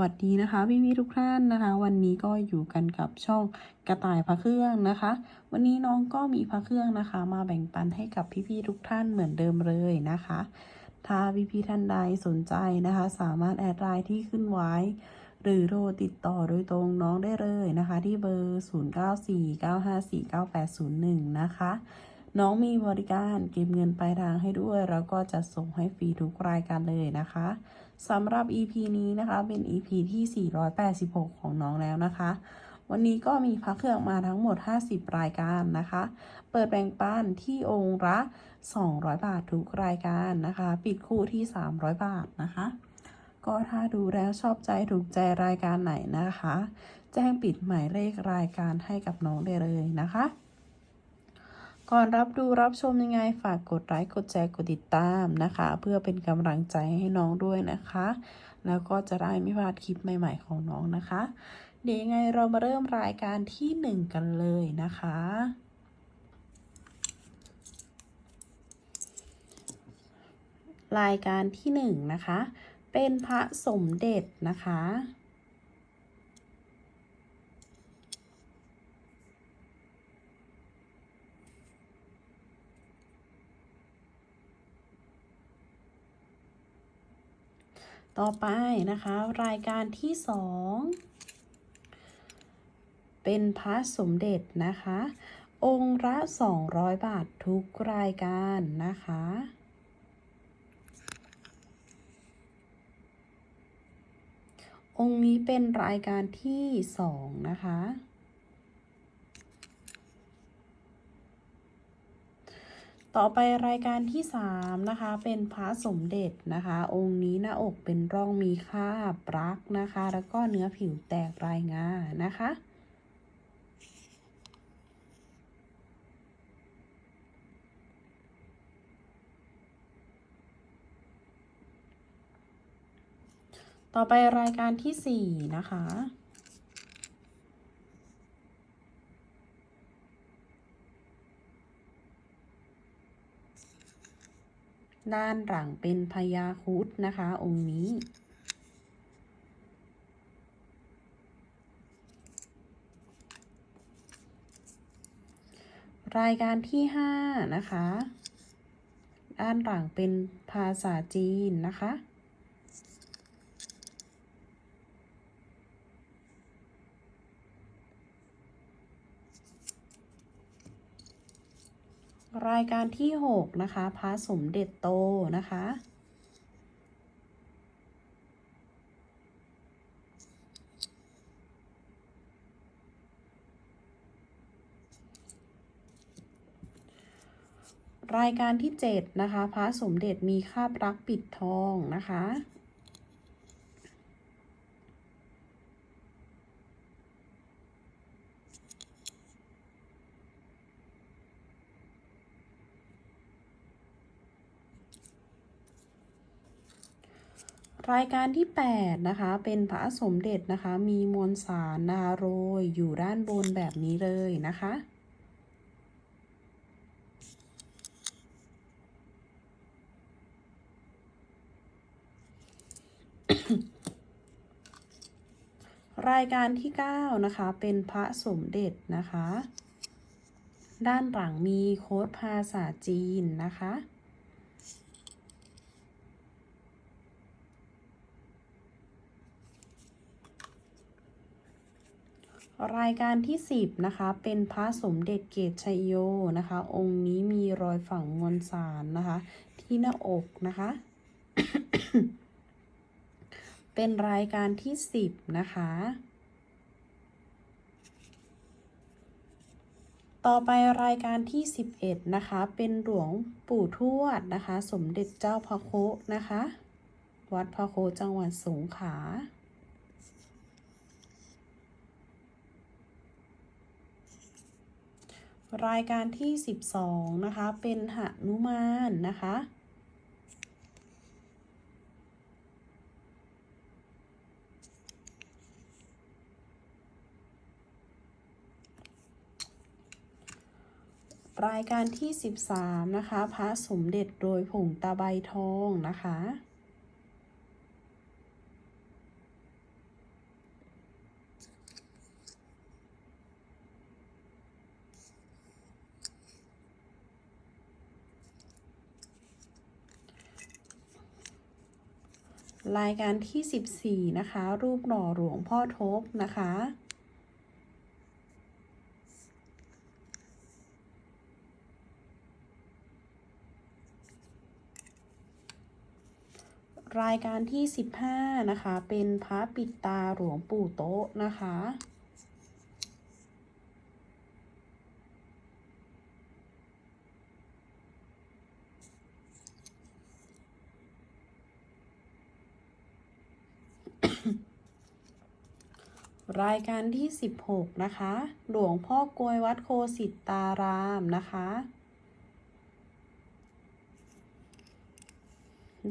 วัสดีนะคะพี่พี่ๆทุกท่านนะคะ วันนี้ก็อยู่กันกับช่องกระต่ายพระเครื่องนะคะ วันนี้น้องก็มีพระเครื่องนะคะ มาแบ่งปันให้กับพี่พี่ๆทุกท่านเหมือนเดิมเลยนะคะ ถ้าพี่พี่ๆท่านใดสนใจนะคะ สามารถแอดไลน์ที่ขึ้นไว้ หรือโทรติดต่อโดยตรงน้องได้เลยนะคะ ที่เบอร์ 0949549801 นะคะน้องมีบริการเก็บเงินปลายทางให้ด้วย แล้วก็จะส่งให้ฟรีทุกรายการเลยนะคะ สำหรับ EP นี้นะคะ เป็น EP ที่ 486 ของน้องแล้วนะคะ วันนี้ก็มีพักเครื่องมาทั้งหมด 50 รายการนะคะ เปิดแบ่งปันที่องค์ละ 200 บาททุกรายการนะคะ ปิดคู่ที่ 300 บาทนะคะ ก็ถ้าดูแล้วชอบใจถูกใจรายการไหนนะคะ แจ้งปิดหมายเลขรายการให้กับน้องได้เลยนะคะ ก่อนรับดูรับชมยังไงฝากกดไลค์กดแชร์กดติดตามนะคะ เพื่อเป็นกำลังใจให้น้องด้วยนะคะ แล้วก็จะได้ไม่พลาดคลิปใหม่ๆของน้องนะคะ เดี๋ยวยังไงเรามาเริ่มรายการที่หนึ่งกันเลยนะคะ รายการที่หนึ่งนะคะ เป็นพระสมเด็จนะคะ ต่อไปนะคะ รายการที่สองเป็นพระสมเด็จนะคะ องค์ละ200 บาททุกรายการนะคะ องค์นี้เป็นรายการที่สองนะคะ ต่อไปรายการที่ 3 นะคะ เป็นพระสมเด็จนะคะ องค์นี้หน้าอกเป็นร่องมีคราบรักนะคะ แล้วก็เนื้อผิวแตกรายงานะคะ ต่อไปรายการที่ 4 นะคะ ด้านหลังเป็นพญาคุดนะคะ องค์นี้ รายการที่ 5 นะคะ ด้านหลังเป็นภาษาจีนนะคะ รายการที่ 6 นะคะพระสมเด็จโตนะคะ รายการที่ 7 นะคะพระสมเด็จมีคาบรักปิดทองนะคะ รายการที่ 8 นะคะ เป็นพระสมเด็จนะคะ มีมวลสารนะคะโรยอยู่ด้านบนแบบนี้เลยนะคะ รายการที่ 9 นะคะ เป็นพระสมเด็จนะคะ ด้านหลังมีโค้ดภาษาจีนนะคะ รายการที่ 10 นะคะ เป็นพระสมเด็จเกตชัยโยนะคะ องค์นี้มีรอยฝังมวลสารนะคะ ที่หน้าอกนะคะ เป็นรายการที่ 10 นะคะ ต่อไปรายการที่ 11 นะคะ เป็นหลวงปู่ทวดนะคะ สมเด็จเจ้าพระโคนะคะ วัดพระโคจังหวัดสงขลา รายการที่ 12 นะคะ เป็นหนุมานนะคะ รายการที่ 13 นะคะ พระสมเด็จโดยผงตาใบทองนะคะ รายการที่ 14 นะคะ รูปหล่อหลวงพ่อทบนะคะ รายการที่ 15 นะคะ เป็นพระปิดตาหลวงปู่โต๊ะนะคะ รายการที่ 16 นะคะ หลวงพ่อกวยวัดโคสิตารามนะคะ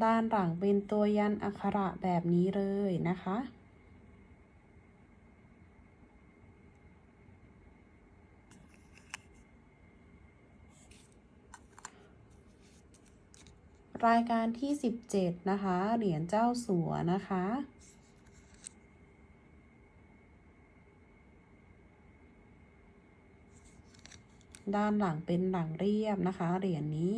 ด้านหลังเป็นตัวยันอักขระแบบนี้เลยนะคะ รายการที่ 17 นะคะ เหรียญเจ้าสัวนะคะ ด้านหลังเป็นหลังเรียบนะคะ เหรียญนี้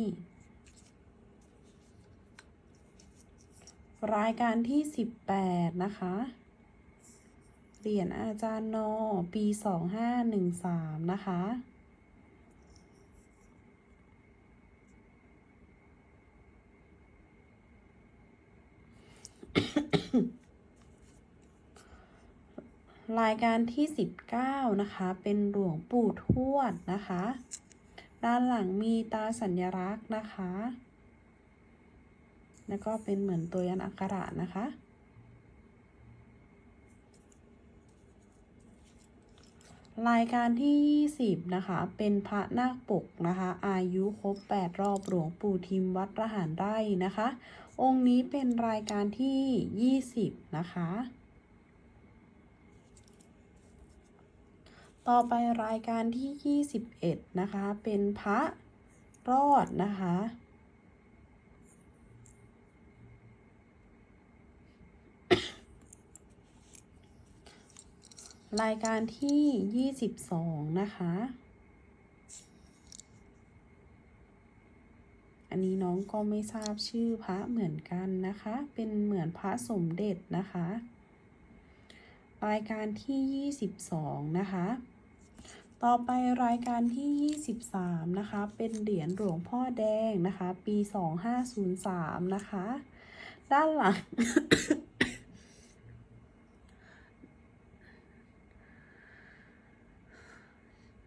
รายการที่ 18 นะคะ เหรียญอาจารย์นอปี 2513 นะคะ รายการที่ 19 นะคะ เป็นหลวงปู่ทวดนะคะ ด้านหลังมีตาสัญลักษณ์นะคะ แล้วก็เป็นเหมือนตัวยันอักขระนะคะ รายการที่ 20 นะคะ เป็นพระนาคปกนะคะ อายุครบ 8 รอบหลวงปู่ทิมวัดระหารไร่นะคะ องค์นี้เป็นรายการที่ 20 นะคะ ต่อไปรายการที่ 21 นะคะ เป็นพระรอดนะคะ รายการที่ 22 นะคะ อันนี้น้องก็ไม่ทราบชื่อพระเหมือนกันนะคะ เป็นเหมือนพระสมเด็จนะคะ รายการที่ 22 นะคะ ต่อไปรายการที่ 23 นะคะ เป็นเหรียญหลวงพ่อแดงนะคะ ปี 2503 นะคะ ด้านหลัง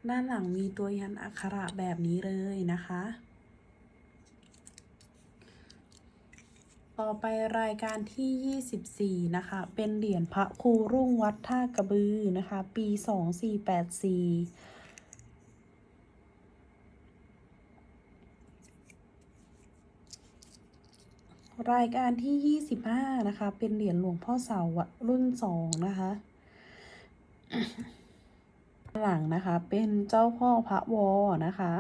ด้านหลังมีตัวยันอักขระแบบนี้เลยนะคะ ต่อไปรายการที่ 24 นะคะ เป็นเหรียญพระครูรุ่งวัดท่ากระบือนะคะ ปี 2484 รายการที่ 25 นะคะ เป็นเหรียญหลวงพ่อเสารุ่น 2 นะคะ หลังนะคะ เป็นเจ้าพ่อพระวอนะคะ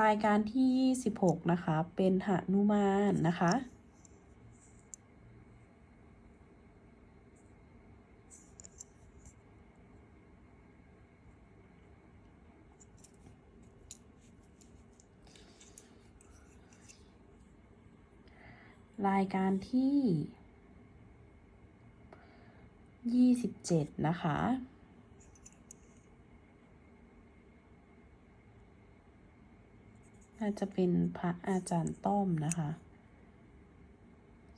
รายการที่ 26 นะคะ เป็นหนุมานนะคะ รายการที่ 27 นะคะ น่า จะเป็นพระอาจารย์ต้อมนะคะ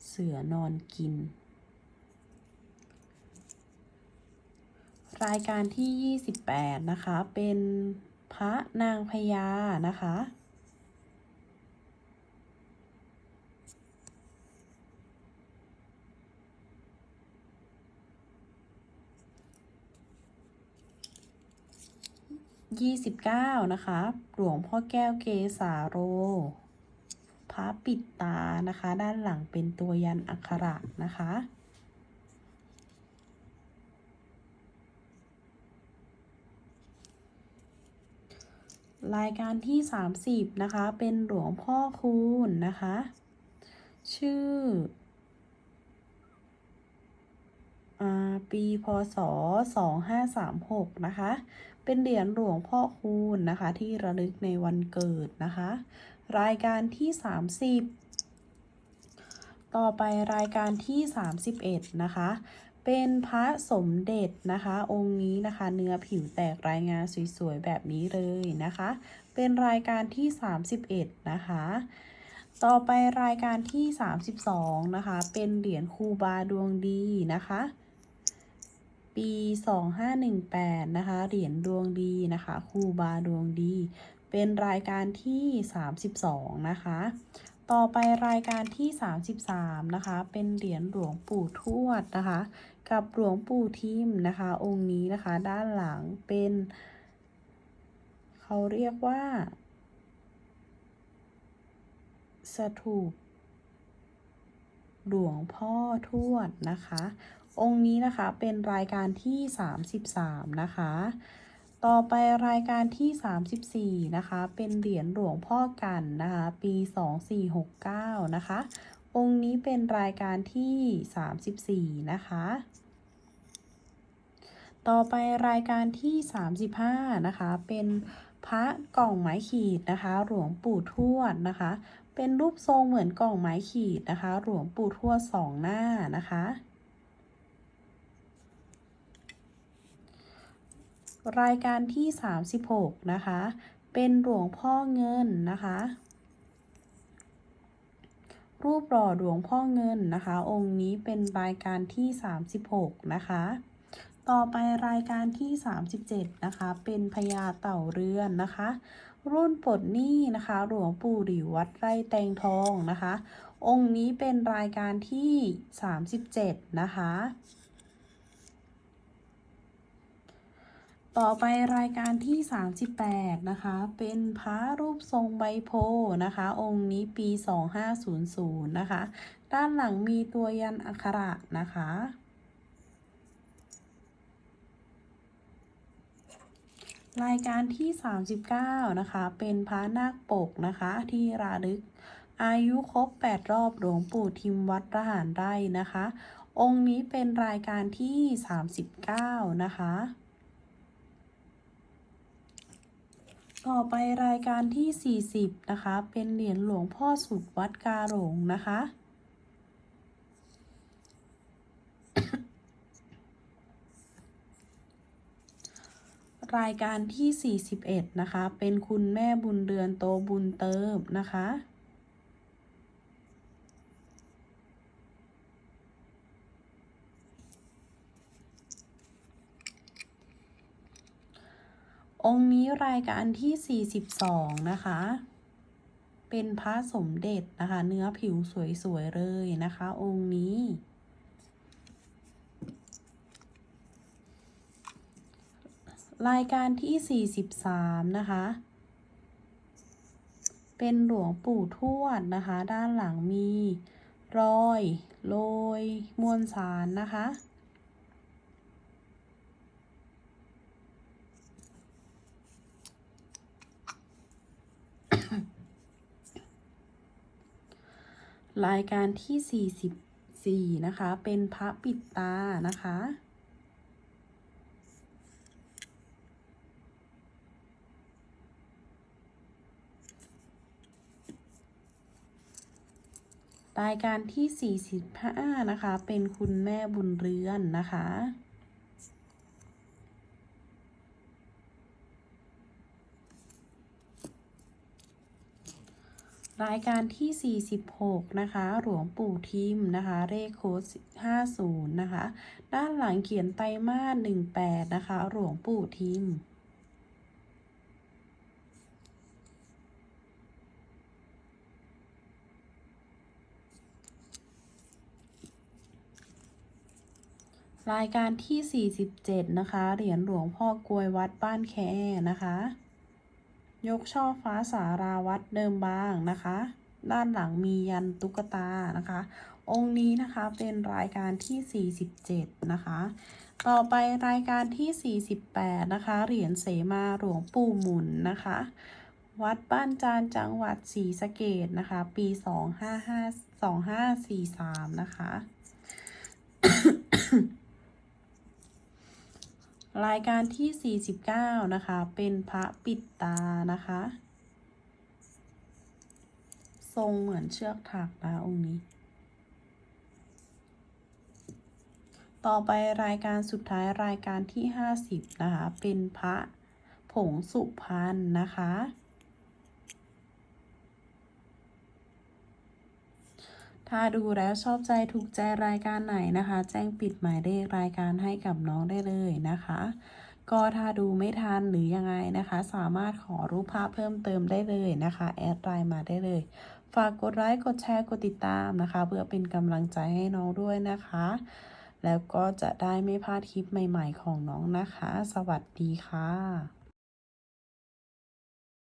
เสือนอนกิน รายการที่ 28 นะคะ เป็นพระนางพญานะคะ ยี่สิบเก้านะคะ หลวงพ่อแก้วเกสาโร พระปิดตานะคะ ด้านหลังเป็นตัวยันอักขระนะคะ รายการที่ 30 นะคะ เป็นหลวงพ่อคูณนะคะ ชื่ออ่าปีพศ2536 นะคะ เป็นเหรียญหลวงพ่อคูณนะคะ ที่ระลึกในวันเกิดนะคะ รายการที่ 30 ต่อไปรายการที่ 31 นะคะ เป็นพระสมเด็จนะคะ องค์นี้นะคะ เนื้อผิวแตกรายงานสวยๆ แบบนี้เลยนะคะ เป็นรายการที่ 31 นะคะต่อไปรายการที่ 32 นะคะ เป็นเหรียญคูบาดวงดีนะคะ ปี 2518 นะคะ เหรียญดวงดีนะคะครูบาดวงดี เป็นรายการที่ 32 นะคะ ต่อไปรายการที่ 33 นะคะ เป็นเหรียญหลวงปู่ทวดนะคะ กับหลวงปู่ทิมนะคะ องค์นี้นะคะด้านหลังเป็น เขาเรียกว่าสถูปหลวงพ่อทวดนะคะ องค์นี้นะคะเป็นรายการที่ 33 นะคะ ต่อไปรายการที่ 34 นะคะ เป็นเหรียญหลวงพ่อกันนะคะ ปี 2469 นะคะ องค์นี้เป็นรายการที่ 34 นะคะต่อไปรายการที่ 35 นะคะ เป็นพระกล่องไม้ขีดนะคะ หลวงปู่ทวดนะคะ เป็นรูปทรงเหมือนกล่องไม้ขีดนะคะ หลวงปู่ทวดสองหน้านะคะ รายการที่ 36 นะคะ เป็นหลวงพ่อเงินนะคะ รูปหล่อหลวงพ่อเงินนะคะ องค์นี้เป็นรายการที่ 36 นะคะ ต่อไปรายการที่ 37 นะคะ เป็นพญาเต่าเรือนนะคะ รุ่นปลดหนี้นะคะ หลวงปู่หลิววัดไร่แตงทองนะคะ องค์นี้เป็นรายการที่ 37 นะคะ ต่อไปรายการที่ 38 นะคะ เป็นพระรูปทรงใบโพธิ์นะคะ องค์นี้ปี 2500 นะคะ ด้านหลังมีตัวยันอักขระนะคะ รายการที่ 39 นะคะ เป็นพระนาคปกนะคะ ที่ระลึกอายุครบ 8 รอบหลวงปู่ทิมวัดระหารไร่นะคะ องค์นี้เป็นรายการที่ 39 นะคะ ต่อไปรายการที่ 40 นะคะ เป็นเหรียญหลวงพ่อสุดวัดกาหลงนะคะ รายการที่ 41 นะคะ เป็นคุณแม่บุญเดือนโตบุญเติมนะคะ องค์นี้รายการที่ 42 นะคะ เป็นพระสมเด็จนะคะ เนื้อผิวสวยๆเลยนะคะ องค์นี้ รายการที่ 43 นะคะ เป็นหลวงปู่ทวดนะคะ ด้านหลังมีรอยโรยมวลสารนะคะ รายการที่ 44 นะคะ เป็นพระปิดตานะคะ รายการที่ 45 นะคะ เป็นคุณแม่บุญเรือนนะคะ รายการที่ 46 นะคะ หลวงปู่ทิมนะคะ เลขโค้ด50 นะคะ ด้านหลังเขียนไตรมาส18 นะคะ หลวงปู่ทิมรายการที่ 47 นะคะ เหรียญหลวงพ่อกลวยวัดบ้านแคนะคะ ยกช่อฟ้าสาราวัดเดิมบางนะคะ ด้านหลังมียันตุ๊กตานะคะ องค์นี้นะคะเป็นรายการที่ 47 นะคะ ต่อไปรายการที่ 48 นะคะ เหรียญเสมาหลวงปู่หมุนนะคะ วัดบ้านจานจังหวัดศรีสะเกดนะคะ ปี 255 2543 นะคะ รายการที่ 49 นะคะ เป็นพระปิดตานะคะ ทรงเหมือนเชือกถักนะองค์นี้ ต่อไปรายการสุดท้ายรายการที่ 50 นะคะ เป็นพระผงสุพรรณนะคะ ถ้าดูแล้วชอบใจถูกใจรายการไหนนะคะ แจ้งปิดหมายเลขรายการให้กับน้องได้เลยนะคะ ก็ถ้าดูไม่ทันหรือยังไงนะคะ สามารถขอรูปภาพเพิ่มเติมได้เลยนะคะ แอดไลน์มาได้เลย ฝากกดไลค์กดแชร์กดติดตามนะคะ เพื่อเป็นกำลังใจให้น้องด้วยนะคะ แล้วก็จะได้ไม่พลาดคลิปใหม่ ๆ ของน้องนะคะ สวัสดีค่ะ